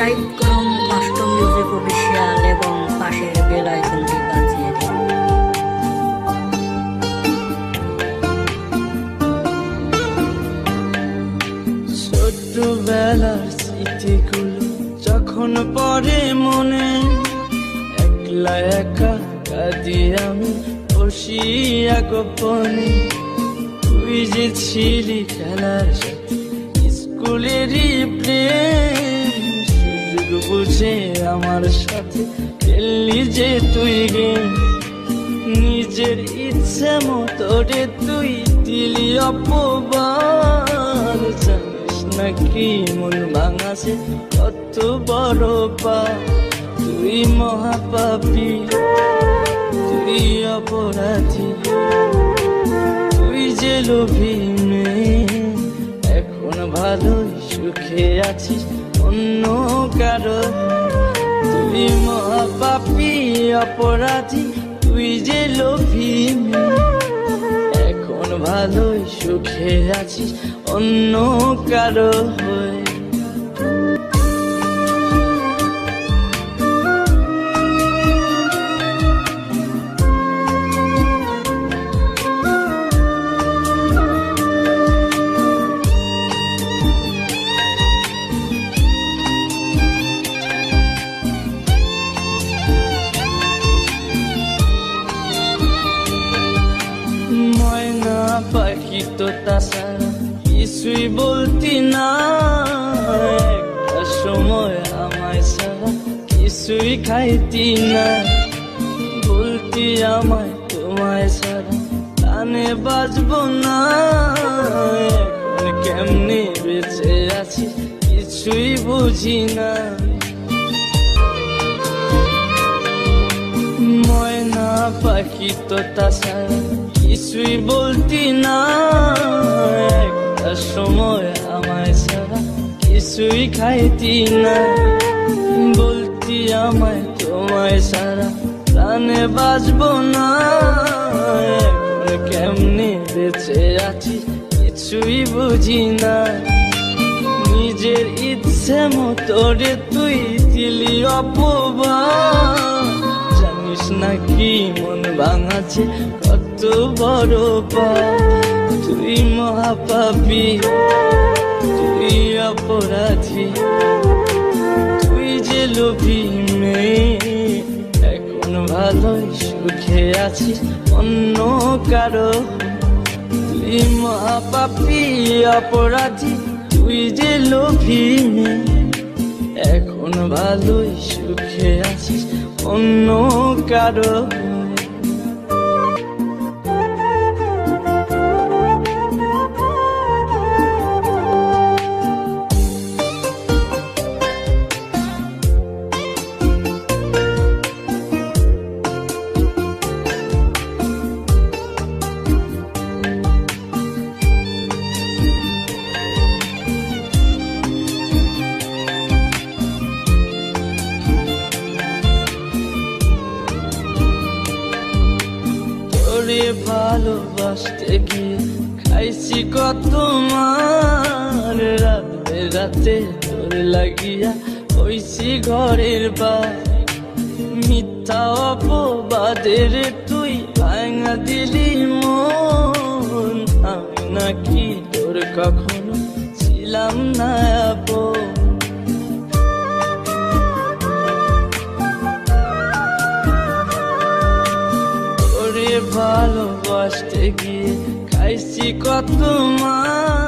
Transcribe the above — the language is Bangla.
সাবস্ক্রাইব করুন অফিসিয়াল এবং পাশের বেল আইকনটি বাজিয়ে দিন। স্মৃতিগুলো যখন পরে মনে, একলা একা কাঁদি আমি বসিয়া গোপনে। তুই যে ছিলি খেলার স্কুলেরই বুঝে আমার সাথে খেললি যে তুই গেম নিজের ইচ্ছে মতো রে তুই দিলি অপবার জানিস নাকি মন ভাঙাছে কত বড় পা তুই মহাপাপী, তুই অপরাধী। তুই যে লোভী মেয়ে। এখন ভালোই সুখে আছিস, অন্য কারও। তুই মহাপি অপরাধী, তুই যে লোভী এখন ভালোই সুখে আছিস, অন্য কারও হয়ে। পাখি তো তাছাড়া কিছুই বলতি না। একটা সময় আমায় ছাড়া কিছুই খাইতি না। বলতি আমায়, তোমায় ছাড়া কানে বাজবো না। কেমনে বেঁচে আছি কিছুই বুঝি না। ময়না পাখি তো তাছাড়া কিছুই বলতি না। একটা সময় আমায় ছাড়া কিছুই খাইতি না। বলতি আমায়, তোমায় ছাড়া প্রাণে বাজবো না। কেমনে বেঁচে আছি কিছুই বুঝি না। নিজের ইচ্ছে মতো রে তুই দিলি অপবাদ। জানিস নাকি মন ভাঙাছে? কত বড় পা তুই মহাপাপী, তুই অপরাধী। তুই যে লোভী মেয়ে, এখন ভালোই সুখে আছিস, অন্য কারও। তুই মহাপাপী, অপরাধী, তুই যে লোভী মেয়ে এখন ভালোই সুখে আছিস অন্য কারও তোরে ভালোবাসতে গিয়ে খাইছি কত মার রাতে রাতে তোর লাগিয়া হইছি ঘরের বা মিথ্যা অপবাদের তুই ভাঙা দিলি মন। আমি নাকি তোর কখনো ছিলাম না আপন গিয়ে খাইছি কত মা